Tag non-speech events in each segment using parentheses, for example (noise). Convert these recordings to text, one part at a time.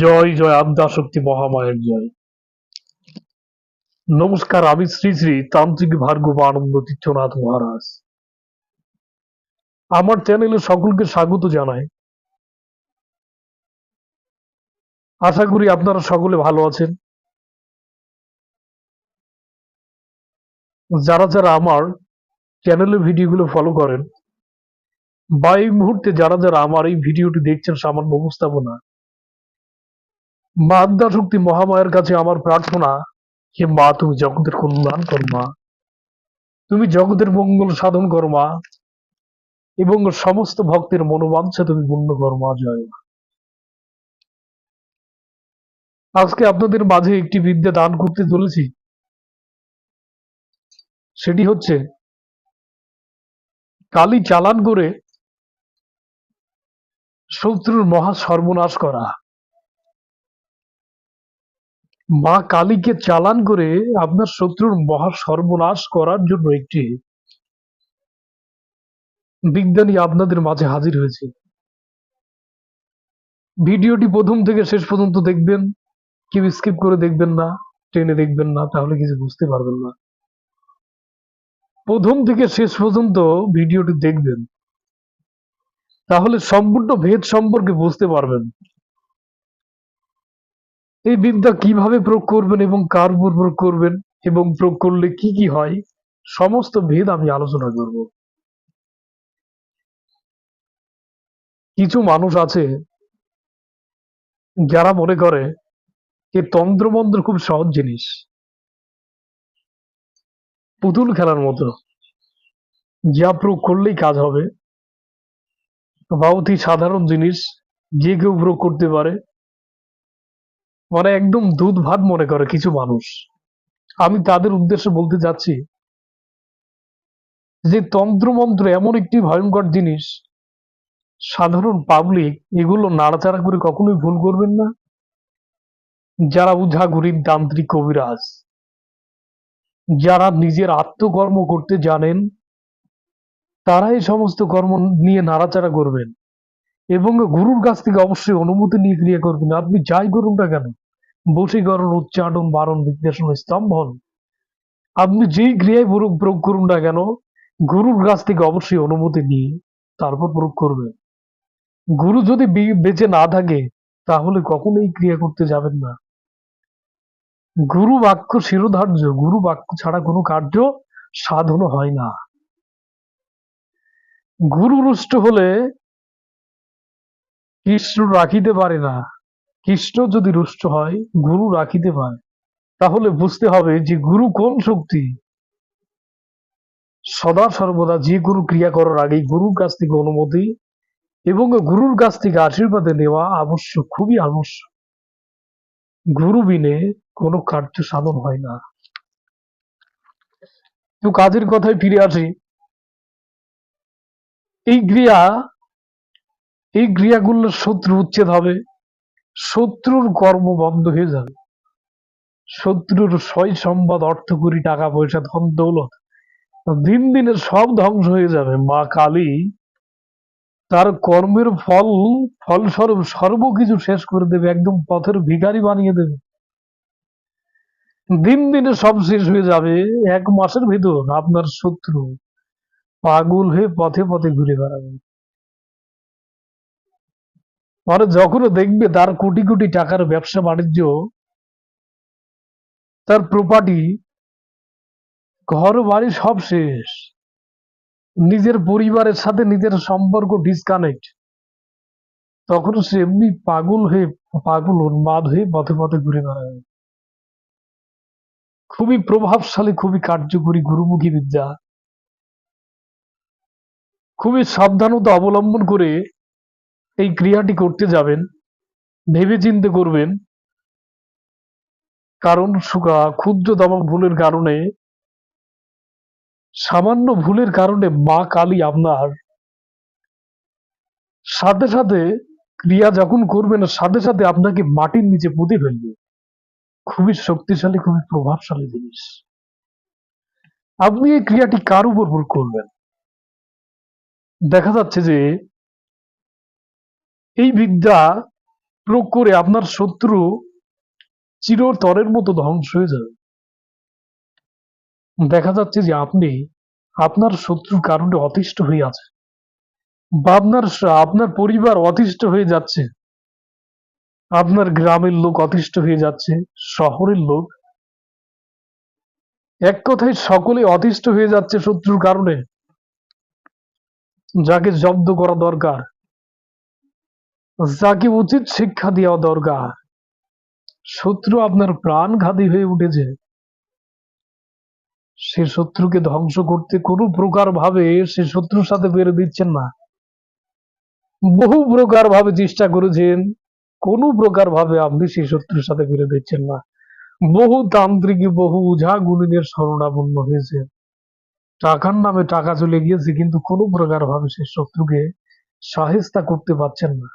জয় জয়, আদ্যাশক্তি মহামায়ের জয়। নমস্কার, আমি শ্রী শ্রী তান্ত্রিক ভার্গব আনন্দ তীর্থনাথ মহারাজ। আমার চ্যানেলে সকলকে স্বাগত জানাই। আশা করি আপনারা সকলে ভালো আছেন। যারা যারা আমার চ্যানেলের ভিডিওগুলো ফলো করেন বা এই মুহূর্তে যারা যারা আমার এই ভিডিওটি দেখছেন সামান্য উপস্থাপনা, মা শক্তি মহামায়ের কাছে আমার প্রার্থনা, হে মা, তুমি জগতের কল্যাণ কর মা। তুমি জগতের মঙ্গল সাধন কর মা, এবং সমস্ত ভক্তের মনোবাঞ্ছা তুমি পূর্ণ কর মা, জয় আজকে আপনাদের মাঝে একটি বিদ্যা দান করতে চলেছি। সেটি হচ্ছে, কালি চালান করে শত্রুর মহা সর্বনাশ করা। মা কালীকে চালান করে আপনার শত্রুর মহা সর্বনাশ করার জন্য একটি বিজ্ঞানী আপনাদের মাঝে হাজির হয়েছে। ভিডিওটি প্রথম থেকে শেষ পর্যন্ত দেখবেন, কেউ স্কিপ করে দেখবেন না, টেনে দেখবেন না, তাহলে কিছু বুঝতে পারবেন না। প্রথম থেকে শেষ পর্যন্ত ভিডিওটি দেখবেন। তাহলে সম্পূর্ণ ভেদ সম্পর্কে বুঝতে পারবেন। এই বিদ্যা কীভাবে প্রয়োগ করবেন এবং কার উপর প্রয়োগ করবেন এবং প্রয়োগ করলে কি কি হয়, সমস্ত ভেদ আমি আলোচনা করব। কিছু মানুষ আছে যারা মনে করে যে তন্ত্রমন্ত্র খুব সহজ জিনিস। পুতুল খেলার মতো। যা প্রয়োগ করলেই কাজ হবে। বা অতি সাধারণ জিনিস যে কেউ প্রয়োগ করতে পারে। মানে একদম দুধ ভাত মনে করে কিছু মানুষ। আমি তাদের উদ্দেশ্যে বলতে যাচ্ছি যে তন্ত্রমন্ত্র এমন একটি ভয়ঙ্কর জিনিস, সাধারণ পাবলিক এগুলো নাড়াচাড়া করে কখনোই ভুল করবেন না। যারা উঝাগুড়ির তান্ত্রিক কবিরাজ, যারা নিজের আত্মকর্ম করতে জানেন তারা এই সমস্ত কর্ম নিয়ে নাড়াচাড়া করবেন। এবং গুরুর কাছ থেকে অবশ্যই অনুমতি নিয়ে ক্রিয়া করবেন। আপনি যাই করুন না কেন, বশীকরণ উচ্চাটন বারণ, বিদ্বেষণ স্তম্ভন আপনি যেই ক্রিয়ায় প্রয়োগ করুন না কেন, গুরুর কাছ থেকে অবশ্যই অনুমতি নিয়ে তারপর প্রয়োগ করবেন। গুরু যদি বেঁচে না থাকে, তাহলে কখনোই ক্রিয়া করতে যাবেন না। গুরু বাক্য শিরোধার্য, গুরু বাক্য ছাড়া কোনো কার্য সাধন হয় না। গুরু রুষ্ট হলে কৃষ্ণ রাখিতে পারে না। কৃষ্ণ যদি রুষ্ট হয়, গুরু রাখিতে পারে। তাহলে বুঝতে হবে যে গুরু কোন শক্তি? সদা সর্বদা যে গুরু ক্রিয়া করার আগে গুরুর কাছ থেকে অনুমতি এবং গুরুর কাছ থেকে আশীর্বাদে নেওয়া আবশ্যক, খুবই আবশ্যক। গুরু বিনে কোনো কার্য সাধন হয় না। তো কাজের কথায় ফিরে আসি। এই ক্রিয়া, এই ক্রিয়াগুলো শত্রু উচ্ছেদ হবে। শত্রুর কর্ম বন্ধ হয়ে যাবে। শত্রুর সয় সম্পদ, অর্থ করি টাকা, পয়সা, ধন, দৌলত দিন দিনে সব ধ্বংস হয়ে যাবে। মা কালী তার কর্মের ফল, ফলস্বরূপ সর্বকিছু শেষ করে দেবে, একদম পথের ভিখারি বানিয়ে দেবে। দিন দিনে সব শেষ হয়ে যাবে। এক মাসের ভিতর আপনার শত্রু পাগল হয়ে পথে পথে ঘুরে বেড়াবে। মানে যখন দেখবে তার কোটি কোটি টাকার ব্যবসা বাণিজ্য, তার প্রপার্টি ঘর বাড়ি সব শেষ। নিজের পরিবারের সাথে নিজের সম্পর্ক ডিসকানেক্ট তখন সে এমনি পাগল হয়ে, পাগল উন্মাদ হয়ে পথে পথে ঘুরে বেড়াবে। খুবই প্রভাবশালী, খুবই কার্যকরী, গুরুমুখী বিদ্যা। খুবই সাবধানতা অবলম্বন করে এই ক্রিয়াটি করতে যাবেন ভেবে চিন্তে করবেন। কারণ সুখা- ক্ষুদ্রতম ভুলের কারণে, সামান্য ভুলের কারণে মা কালী আপনার। সাথে সাথে ক্রিয়া যখন করবেন, সাথে সাথে আপনাকে মাটির নিচে পুঁতে ফেলবে। খুবই শক্তিশালী, খুবই প্রভাবশালী জিনিস। আপনি এই ক্রিয়াটি কার উপর প্রয়োগ করবেন? দেখা যাচ্ছে যে এই বিদ্যা প্রয়োগ করে আপনার শত্রু চিরতরের মতো ধ্বংস হয়ে যাবে। দেখা যাচ্ছে যে আপনি আপনার শত্রুর কারণে অতিষ্ঠ হয়ে আছে বা আপনার আপনার পরিবার অতিষ্ঠ হয়ে যাচ্ছে। আপনার গ্রামের লোক অতিষ্ঠ হয়ে যাচ্ছে, শহরের লোক। এক কথায় সকলে অতিষ্ঠ হয়ে যাচ্ছে শত্রুর কারণে। যাকে জব্দ করা দরকার, যাকে উচিত শিক্ষা দেওয়া দরকার। শত্রু আপনার প্রাণ ঘাতী হয়ে উঠেছে। সে শত্রুকে ধ্বংস করতে কোনো প্রকার ভাবে সে শত্রুর সাথে পেরে দিচ্ছেন না। বহু প্রকার ভাবে চেষ্টা করেছেন, কোনো প্রকার ভাবে আপনি সেই শত্রুর সাথে পেরে দিচ্ছেন না। বহু তান্ত্রিক, বহু ওঝা গুণিনের শরণাপন্ন হয়েছে টাকার নামে টাকা চলে গিয়েছে, কিন্তু কোনো প্রকার ভাবে সেই শত্রুকে সাহেস্তা করতে পারছেন না।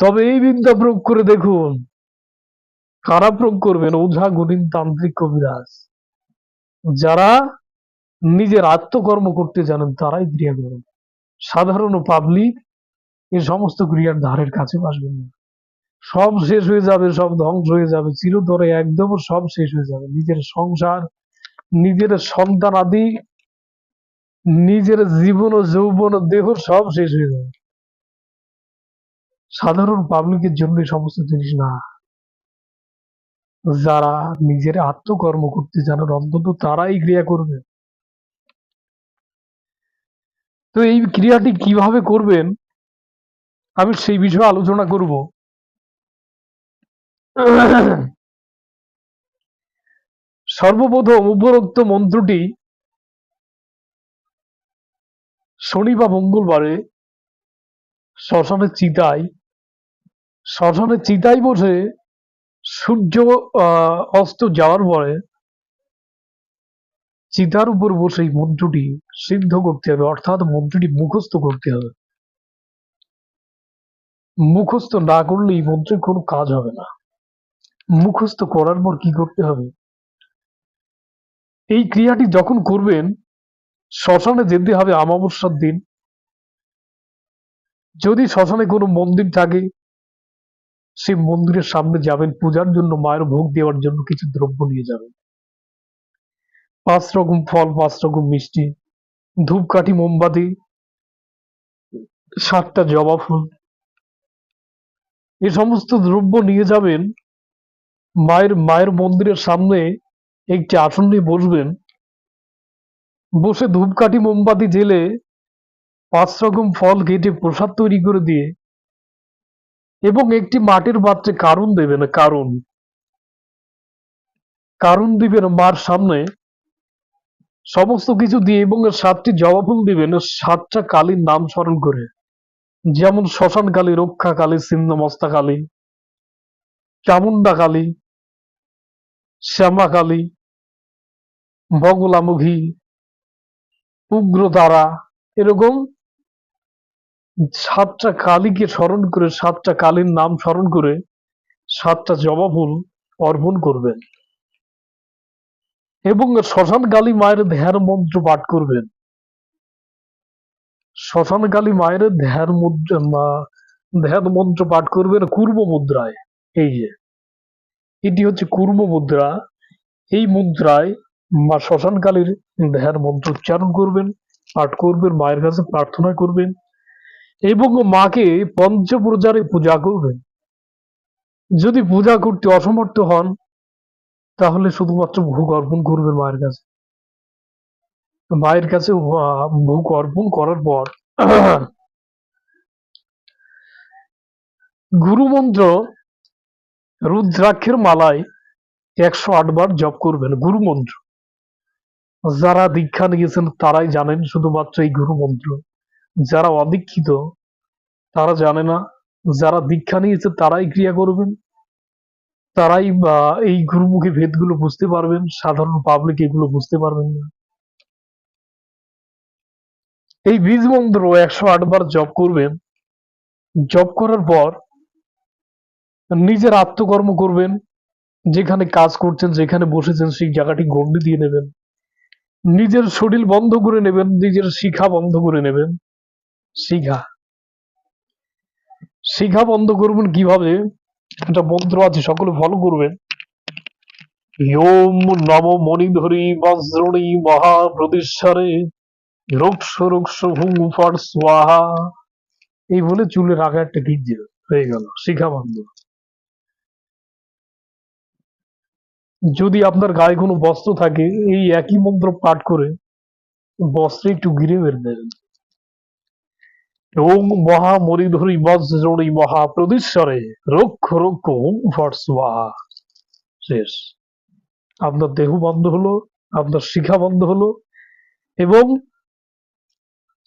তবে এই বিদ্যা প্রয়োগ করে দেখুন, কারা প্রয়োগ করবেন? ওঝা, গুণিন, তান্ত্রিক কবিরাজ। যারা নিজের আত্মকর্ম করতে জানেন, তারাই ক্রিয়া করবেন সাধারণ পাবলিক এই সমস্ত ক্রিয়ার ধারের কাছে আসবেন না। সব শেষ হয়ে যাবে, সব ধ্বংস হয়ে যাবে, চিরতরে একদম সব শেষ হয়ে যাবে। নিজের সংসার, নিজের সন্তান আদি নিজের জীবন ও যৌবন ও দেহ সব শেষ হয়ে যাবে। সাধারণ পাবলিকের জন্য সমস্ত জিনিস না। যারা নিজের আত্মকর্ম করতে জানেন অন্তত তারাই ক্রিয়া করবে। তো এই ক্রিয়াটি কীভাবে করবেন, আমি সেই বিষয়ে আলোচনা করব। সর্বপ্রথম উপরোক্ত মন্ত্রটি শনি বা মঙ্গলবারে শ্মশানের চিতায় শ্মশানের চিতায় বসে সূর্য অস্ত যাওয়ার পরে চিতার উপর বসে এই মন্ত্রটি সিদ্ধ করতে হবে, অর্থাৎ মন্ত্রটি মুখস্থ করতে হবে। মুখস্থ না করলে এই মন্ত্রের কোনো কাজ হবে না। মুখস্থ করার পর কি করতে হবে? এই ক্রিয়াটি যখন করবেন শ্মশানে যেতে হবে অমাবস্যার দিন। যদি শ্মশানে কোনো মন্দির থাকে, সেই মন্দিরের সামনে যাবেন, পূজার জন্য মায়ের ভোগ দেওয়ার জন্য কিছু দ্রব্য নিয়ে যাবেন। পাঁচ রকম ফল, পাঁচ রকম মিষ্টি, ধূপকাঠি, মোমবাতি, সাতটা জবা ফুল। এ সমস্ত দ্রব্য নিয়ে যাবেন, মায়ের মায়ের মন্দিরের সামনে একটি আসন নিয়ে বসবেন বসে ধূপকাঠি মোমবাতি জেলে পাঁচ রকম ফল কেটে প্রসাদ তৈরি করে দিয়ে এবং একটি মাটির পাত্রে কারণ দেবে না কারণ কারণ দিবেন মার সামনে সমস্ত কিছু দিয়ে এবং সাতটি জবা ফুল দিবেন সাতটা কালীর নাম স্মরণ করে। যেমন শ্মশান কালী, রক্ষা কালী ছিন্নমস্তা কালী চামুন্ডা কালী, শ্যামা কালী, বগলামুখী উগ্রতারা, এরকম সাতটা কালীকে স্মরণ করে, সাতটা কালীর নাম স্মরণ করে, সাতটা জবা ফুল অর্পণ করবেন। এবং শ্মশান কালী মায়ের ধ্যান মন্ত্র পাঠ করবেন। শ্মশান কালী মায়ের ধ্যান মুদ্রা ধ্যান মন্ত্র পাঠ করবেন কুর্ম মুদ্রায়। এই যে, এটি হচ্ছে কুর্ম মুদ্রা। এই মুদ্রায় মা শ্মশান কালীর ধ্যান মন্ত্র উচ্চারণ করবেন, পাঠ করবেন, মায়ের কাছে প্রার্থনা করবেন এবং মাকে পঞ্চপ্রজারে পূজা করবেন। যদি পূজা করতে অসমর্থ হন, তাহলে শুধুমাত্র ভোগ অর্পণ করবেন মায়ের কাছে। মায়ের কাছে ভোগ অর্পণ করার পর (clears throat) গুরুমন্ত্র রুদ্রাক্ষের মালায় একশো আট বার জপ করবেন। গুরু মন্ত্র যারা দীক্ষা নিয়েছেন তারাই জানেন শুধুমাত্র এই গুরু মন্ত্র। যারা অদীক্ষিত, তারা জানে না। যারা দীক্ষা নিয়েছে তারাই ক্রিয়া করবেন। তারাই এই গুরুমুখী ভেদগুলো বুঝতে পারবেন। সাধারণ পাবলিক এগুলো বুঝতে পারবেন না। এই বীজ মন্ত্র একশো আট বার জপ করবেন। জপ করার পর নিজের আত্মকর্ম করবেন। যেখানে কাজ করছেন, যেখানে বসেছেন, সেই জায়গাটি গন্ডি দিয়ে নেবেন। নিজের শরীর বন্ধ করে নেবেন, নিজের শিখা বন্ধ করে নেবেন। শিখা। শিখা বন্ধ করবেন কীভাবে? একটা মন্ত্র আছে, সকলে ফলো করবেন। ওম নম মণিধরি বজ্রণী মহাপ্রতিশ্বরে রোক্ষ রোক্ষ হুং ফর স্বাহা। এই বলে চুলের রাখা একটা গির্জে। হয়ে গেল। শিখা বন্ধ। যদি আপনার গায়ে কোনো বস্ত্র থাকে, এই একই মন্ত্র পাঠ করে বস্ত্রে একটু গিরে বের দেবেন। ওম মহা মরিধরি বজ্রণী মহা প্রদীশ্বরে রক্ষ রক্ষ ওম ফর স্বাহা। শেষ। আপনার দেহ বন্ধ হলো, আপনার শিখা বন্ধ হলো এবং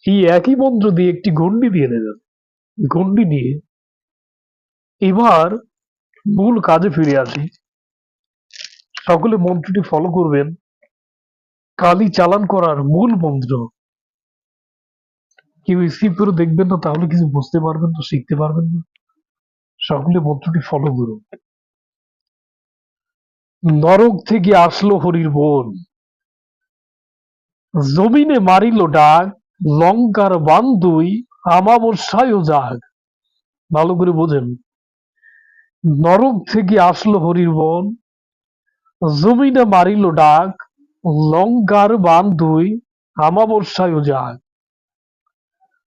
এই একই মন্ত্র দিয়ে একটি গন্ডি দিয়ে দেবেন। গন্ডি দিয়ে এবার মূল কাজে ফিরে আসি। সকলে মন্ত্রটি ফলো করবেন। কালি চালান করার মূল মন্ত্র। কেউ স্কিপ করে দেখবেন না, তাহলে কিছু বুঝতে পারবেন না, শিখতে পারবেন না। সকলে মন্ত্রটি ফলো করুন। নরক থেকে আসলো হরির বোন জমিনে মারিল ডাক, লঙ্কার বান্ধুই আমাবস্যায় যাক ভালো করে বোঝেন। নরক থেকে আসলো হরির বোন জমিনে মারিল ডাক লঙ্কার বান্ধুই আমাবস্যায় যাক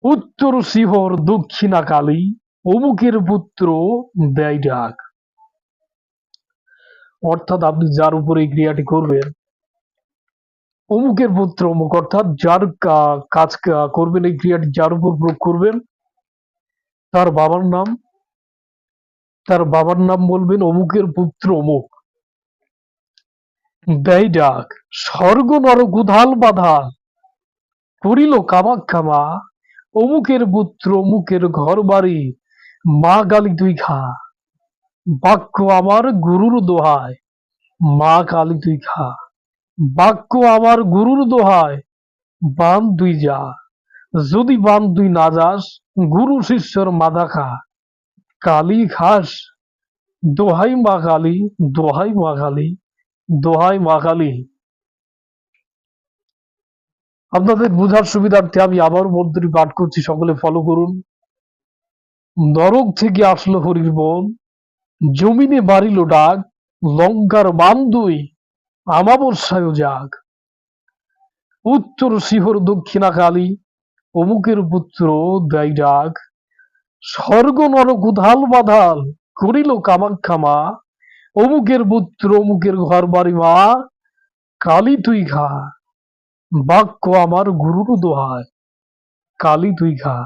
উত্তর শিহর, দক্ষিণা কালী, অমুকের পুত্র দেয় ডাক। অর্থাৎ আপনি যার উপরে এই ক্রিয়াটি করবেন, অমুকের পুত্র অমুক, অর্থাৎ যার কাজ করবেন, এই ক্রিয়াটি যার উপর প্রয়োগ করবেন, তার বাবার নাম, তার বাবার নাম বলবেন অমুকের পুত্র অমুক। দেয় ডাক, স্বর্গ নরক উধাল বাধাল করিল কামাক্ষা মা অমুকের পুত্র, অমুকের ঘর বাড়ি মা গালি তুই খা। বাক্য আমার গুরুর দোহায়, মা কালী তুই খা। বাক্য আমার গুরুর দোহায়, বান তুই যা। যদি বান তুই না যাস, গুরু শিষ্যর মাথা খা। কালি খাস, দোহাই মা কালী, দোহাই মা কালী। দোহাই মা কালী আপনাদের বোঝার সুবিধার্থে আমি আবার মন্ত্রী পাঠ করছি, সকলে ফলো করুন। নরক থেকে আসলো হরির বন, জমিনে বাড়িল ডাক, লঙ্কার বান্ধুই আমাবস্যায় যাগ উত্তর শিহর দক্ষিণা কালী অমুকের পুত্র দেয় ডাক। স্বর্গ নরক উধাল বাধাল করিল কামাক্ষা মা অমুকের পুত্র, অমুকের ঘর বাড়ি মা, কালী তুই খা। বাক্য আমার গুরুর দোহায়, কালী তুই খা।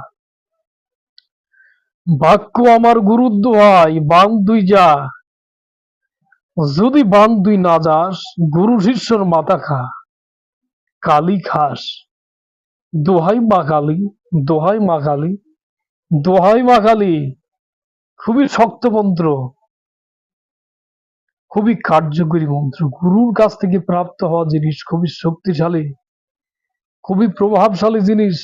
বাক্য আমার গুরুর দোহাই বান তুই যা। যদি বান তুই না যাস, গুরু শিষ্যর মাথা খা। কালী খাস। দোহাই মা কালী, দোহাই মা কালী, দোহাই মা কালী। খুবই শক্ত মন্ত্র। খুবই কার্যকরী মন্ত্র। গুরুর কাছ থেকে প্রাপ্ত হওয়া জিনিস খুবই শক্তিশালী, খুবই প্রভাবশালী জিনিস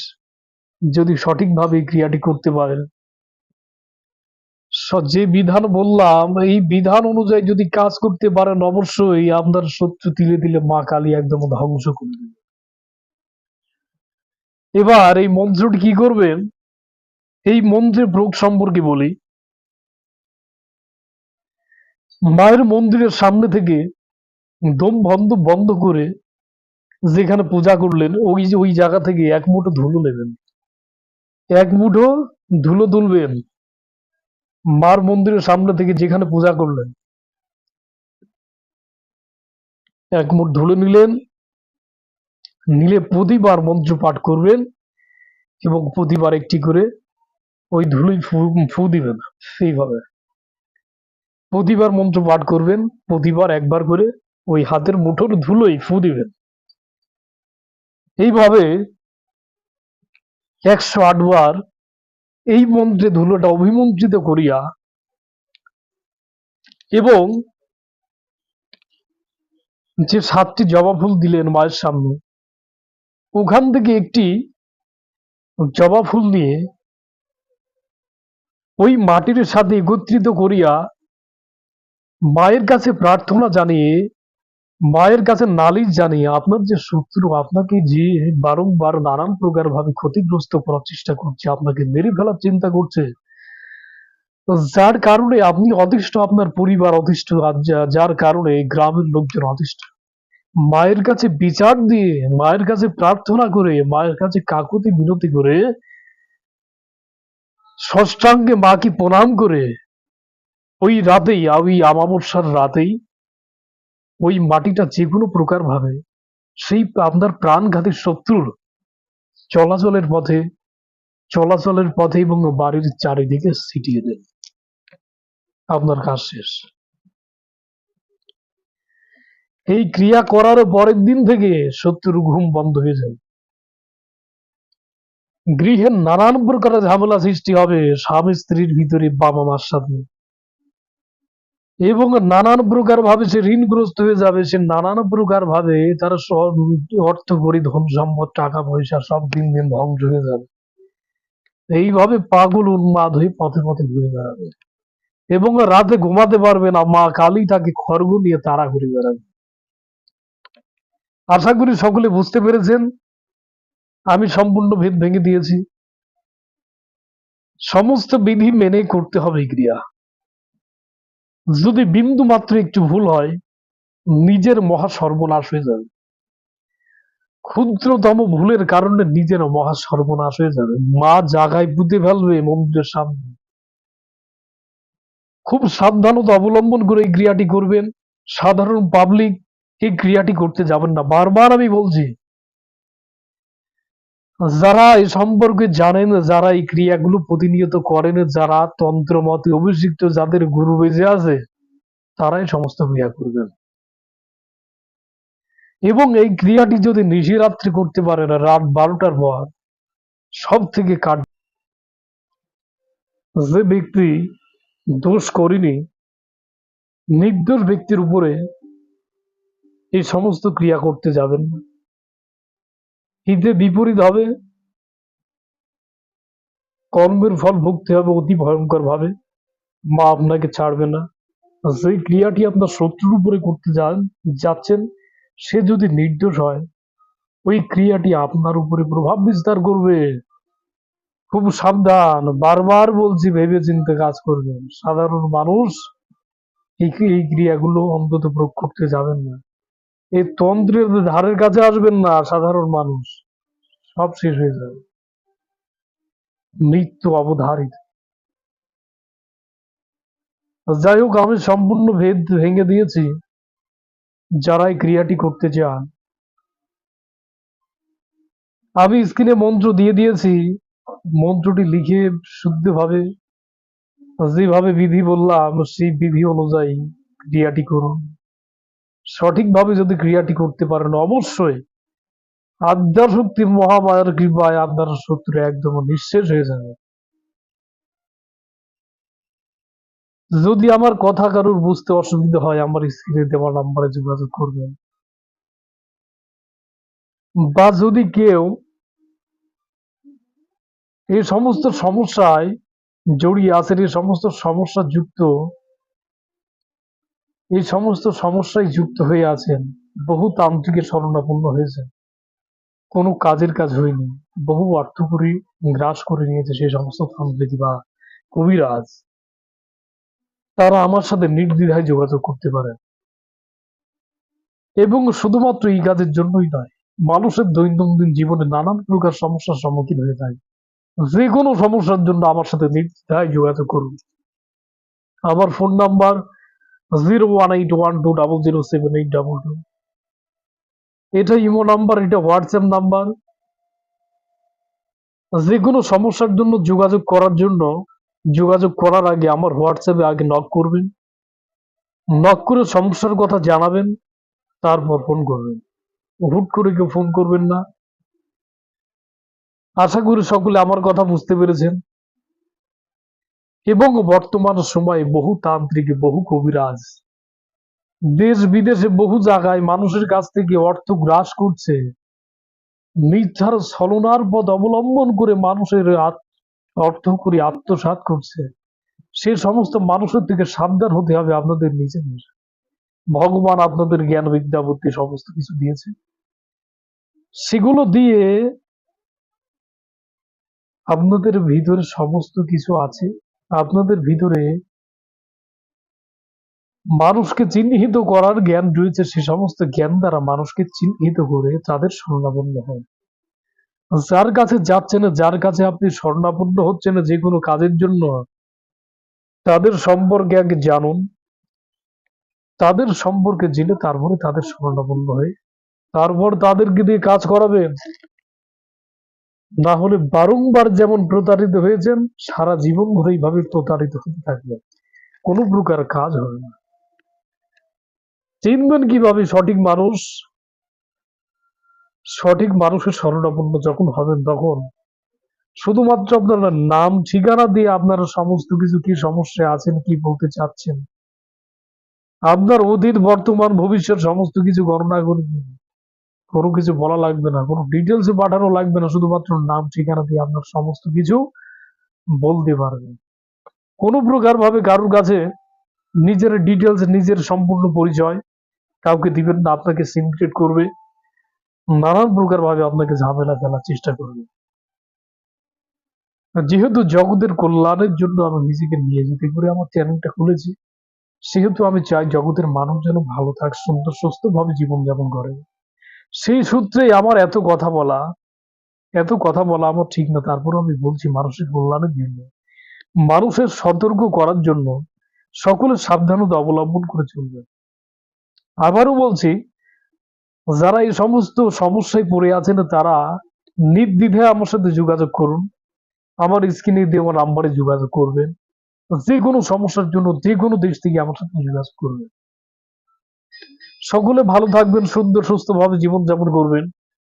যদি সঠিকভাবে ক্রিয়াটি করতে পারেন। যে বিধান বললাম, এই বিধান অনুযায়ী যদি কাজ করতে পারেন, অবশ্যই আপনার শত্রু তিলে তিলে মা কালী একদম ধ্বংস করে দেবে। এবার এই মন্ত্রটি কি করবেন? এই মন্ত্রের প্রয়োগ সম্পর্কে বলি। মায়ের মন্দিরের সামনে থেকে দম বন্ধ বন্ধ করে যেখানে পূজা করলেন, ওই যে ওই জায়গা থেকে এক মুঠো ধুলো নেবেন। এক মুঠো ধুলো তুলবেন। মার মন্দিরের সামনে থেকে যেখানে পূজা করলেন, এক মুঠ ধুলো নিলেন, নিলে প্রতিবার মন্ত্র পাঠ করবেন এবং প্রতিবার একটি করে ওই ধুলোই ফু ফু দিবেন। সেইভাবে। প্রতিবার মন্ত্র পাঠ করবেন, প্রতিবার একবার করে ওই হাতের মুঠোর ধুলোই ফু দিবেন। এইভাবে একশো আট বার এই মন্ত্রে ধুলোটা অভিমন্ত্রিত করিয়া এবং যে সাতটি জবা ফুল দিলেন মায়ের সামনে, ওখান থেকে একটি জবা ফুল নিয়ে ওই মাটির সাথে একত্রিত করিয়া মায়ের কাছে প্রার্থনা জানিয়ে, মায়ের কাছে নালিশ জানিয়ে আপনার যে শত্রু, আপনাকে যে বারংবার নানান প্রকার ভাবে ক্ষতিগ্রস্ত করার চেষ্টা করছে, আপনাকে মেরে ফেলার চিন্তা করছে যার কারণে আপনি অতিষ্ঠ, আপনার পরিবার অতিষ্ঠ যার কারণে গ্রামের লোকজন অতিষ্ঠ। মায়ের কাছে বিচার দিয়ে, মায়ের কাছে প্রার্থনা করে, মায়ের কাছে কাকুতি মিনতি করে, ষষ্ঠাঙ্গে মাকে প্রণাম করে ওই রাতেই, ওই আমাবস্যার রাতেই ওই মাটিটা যে কোনো প্রকার ভাবে সেই আপনার প্রাণঘাতী শত্রুর চলাচলের পথে চলাচলের পথে এবং বাড়ির চারিদিকে ছিটিয়ে দেন। আপনার কাজ শেষ। এই ক্রিয়া করার পরের দিন থেকে শত্রুর ঘুম বন্ধ হয়ে যাবে গৃহের নানান প্রকারের ঝামেলা সৃষ্টি হবে স্বামী স্ত্রীর ভিতরে বাবা মার সাথে। এবং নানান প্রকার ভাবে সে ঋণগ্রস্ত হয়ে যাবে, সে নানান প্রকার ভাবে তার অর্থ করি ধন সম্পদ, টাকা পয়সা সব দিন দিন ধ্বংস হয়ে যাবে। এইভাবে পাগল উন্মাদ হয়ে পথে পথে ঘুরে বেড়াবে। এবং রাতে ঘুমাতে পারবে না, মা কালী তাকে খড়গ নিয়ে তারা ঘুরে বেড়াবে। আশা করি সকলে বুঝতে পেরেছেন, আমি সম্পূর্ণ ভেদ ভেঙে দিয়েছি। সমস্ত বিধি মেনে করতে হবে ক্রিয়া। যদি বিন্দু মাত্র একটু ভুল হয়, নিজের মহা সর্বনাশ হয়ে যাবে। ক্ষুদ্রতম ভুলের কারণে নিজের মহা সর্বনাশ হয়ে যাবে। মা জাগায় পুঁতে ফেলবে মন্দিরের সামনে। খুব সাবধানতা অবলম্বন করে এই ক্রিয়াটি করবেন। সাধারণ পাবলিক এই ক্রিয়াটি করতে যাবেন না। বারবার আমি বলছি যারা এই সম্পর্কে জানেন, যারা এই ক্রিয়াগুলো প্রতিনিয়ত করেন, যারা তন্ত্র মতে অভিষিক্ত, যাদের গুরু বেঁচে আছে, তারাই সমস্ত ক্রিয়া করবেন। এবং এই ক্রিয়াটি যদি নিশিরাত্রি করতে পারেন, রাত বারোটার পর সব থেকে কাট যে ব্যক্তি দোষ করিনি, নির্দোষ ব্যক্তির উপরে এই সমস্ত ক্রিয়া করতে যাবেন। না হিতে বিপরীত হবে। কর্মের ফল ভুগতে হবে অতি ভয়ঙ্কর ভাবে মা আপনাকে ছাড়বে না। সেই ক্রিয়াটি আপনার শত্রুর উপরে করতে যান, যাচ্ছেন, সে যদি নির্দোষ হয়, ওই ক্রিয়াটি আপনার উপরে প্রভাব বিস্তার করবে। খুব সাবধান, বারবার বলছি ভেবে চিন্তে কাজ করবেন। সাধারণ মানুষ এই ক্রিয়াগুলো অন্তত প্রয়োগ করতে যাবেন না। এই তন্ত্রের ধারের কাছে আসবেন না, সাধারণ মানুষ, সব শেষ হয়ে যাবে। মৃত্যু অবধারিত। যাই হোক, আমি সম্পূর্ণ ভেদ ভেঙে দিয়েছি যারা এই ক্রিয়াটি করতে চান। আমি স্ক্রিনে মন্ত্র দিয়ে দিয়েছি, মন্ত্রটি লিখে শুদ্ধভাবে, যেভাবে বিধি বললাম, সেই বিধি অনুযায়ী ক্রিয়াটি করুন। সঠিকভাবে যদি ক্রিয়াটি করতে পারেন, অবশ্যই আদ্যাশক্তির মহামায়ার কৃপায় আপনার শত্রু একদম নিঃশেষ হয়ে যাবে। যদি আমার কথা কারোর বুঝতে অসুবিধা হয়, আমার স্ক্রিনে দেওয়া নাম্বারে যোগাযোগ করবেন। বা যদি কেউ এই সমস্ত সমস্যায় জড়িয়ে আছেন, এই সমস্ত সমস্যা যুক্ত এই সমস্ত সমস্যায় যুক্ত হয়ে আছেন, বহু তান্ত্রিকের শরণাপন্ন হয়েছে কোনো কাজের কাজ হয়নি, বহু অর্থকরী গ্রাস করে নিয়েছে সেই সমস্ত তান্ত্রিক বা কবিরাজ। তারা আমার সাথে নির্দ্বিধায় যোগাযোগ করতে পারে এবং শুধুমাত্র এই কাজের জন্যই নয়, মানুষের দৈনন্দিন জীবনে নানান প্রকার সমস্যার সম্মুখীন হয়ে যায়। যে কোনো সমস্যার জন্য আমার সাথে নির্দ্বিধায় যোগাযোগ করুন। আমার phone number zero one eight one two double zero seven eight double two এটা ইমো নাম্বার, এটা হোয়াটসঅ্যাপ নাম্বার। যে কোনো সমস্যার জন্য যোগাযোগ করার জন্য, যোগাযোগ করার আগে আমার হোয়াটসঅ্যাপে আগে নক করবেন। নক করে সমস্যার কথা জানাবেন, তারপর ফোন করবেন। হুট করে কেউ ফোন করবেন না। আশা করি সকলে আমার কথা বুঝতে পেরেছেন। এবং বর্তমান সময়ে বহু তান্ত্রিক, বহু কবিরাজ দেশ বিদেশে বহু জায়গায় মানুষের কাছ থেকে অর্থ গ্রাস করছে। মিথ্যার ছলনার পথ অবলম্বন করে মানুষের অর্থ করে আত্মসাৎ করছে। সে সমস্ত মানুষের থেকে সাবধান হতে হবে আপনাদের নিজেদের। ভগবান আপনাদের জ্ঞান বিদ্যা বুদ্ধি সমস্ত কিছু দিয়েছে। সেগুলো দিয়ে আপনাদের ভিতরে সমস্ত কিছু আছে। আপনাদের ভিতরে মানুষকে চিহ্নিত করার জ্ঞান রয়েছে, সে সমস্ত জ্ঞান দ্বারা মানুষকে চিহ্নিত করে তাদের স্বর্ণাপন্ন হয়। যার কাছে যাচ্ছেন যার কাছে আপনি স্বর্ণাপন্ন হচ্ছেন যে কোনো কাজের জন্য, তাদের সম্পর্কে আগে জানুন। তাদের সম্পর্কে জেনে তারপরে তাদের স্বর্ণাপন্ন হয়ে, তারপর তাদেরকে দিয়ে কাজ করাবেন। না হলে বারংবার যেমন প্রতারিত হয়েছেন, সারা জীবন ধরে এইভাবে প্রতারিত হতে থাকবেন। কোনো প্রকার কাজ হবে না। চিনবেন কীভাবে সঠিক মানুষ? সঠিক মানুষের শরণাপন্ন যখন হবেন তখন শুধুমাত্র আপনার নাম, ঠিকানা দিয়ে আপনারা সমস্ত কিছু কি সমস্যা আছেন, কি বলতে চাচ্ছেন? আপনার অতীত, বর্তমান, ভবিষ্যৎ, সমস্ত কিছু গণনা করে কোনো কিছু বলা লাগবে না, কোনো ডিটেলস পাঠানো লাগবে না, শুধুমাত্র নাম, ঠিকানা দিয়ে আপনার সমস্ত কিছু বলতে পারবেন কোনো প্রকার ভাবে কারোর কাছে নিজের ডিটেলস নিজের সম্পূর্ণ পরিচয় কাউকে দিবেন না, আপনাকে সিনক্রেট করবে। নানান প্রকার ভাবে আপনাকে ঝামেলা ফেলার চেষ্টা করবে। যেহেতু জগতের কল্যাণের জন্য আমি নিজেকে নিয়ে যেতে করে আমার চ্যানেলটা খুলেছি, সেহেতু আমি চাই জগতের মানুষ যেন ভালো থাক, সুন্দর সুস্থ ভাবে জীবনযাপন করে। সেই সূত্রেই আমার এত কথা বলা, এত কথা বলা আমার ঠিক না। তারপর আমি বলছি, মানুষের কল্যাণের জন্য, মানুষের সতর্ক করার জন্য সকলের সাবধানতা অবলম্বন করে চলবে। আবারও বলছি, যারা এই সমস্ত সমস্যায় পড়ে আছেন, তারা নির্দ্বিধায় আমার সাথে যোগাযোগ করুন। আমার স্ক্রিনে দেওয়া নাম্বারে যোগাযোগ করবেন। যে কোনো সমস্যার জন্য, যে কোনো দেশ থেকে আমার সাথে যোগাযোগ করবেন। সকলে ভালো থাকবেন, সুন্দর সুস্থ ভাবে জীবনযাপন করবেন।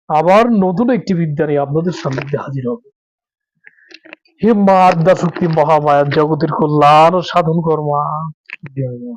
আবার নতুন একটি বিদ্যা নিয়ে আপনাদের সামনে হাজির হবে। হে মা শক্তি মহামায়ার জগতের কল্যাণ সাধন কর্মা জয় মা।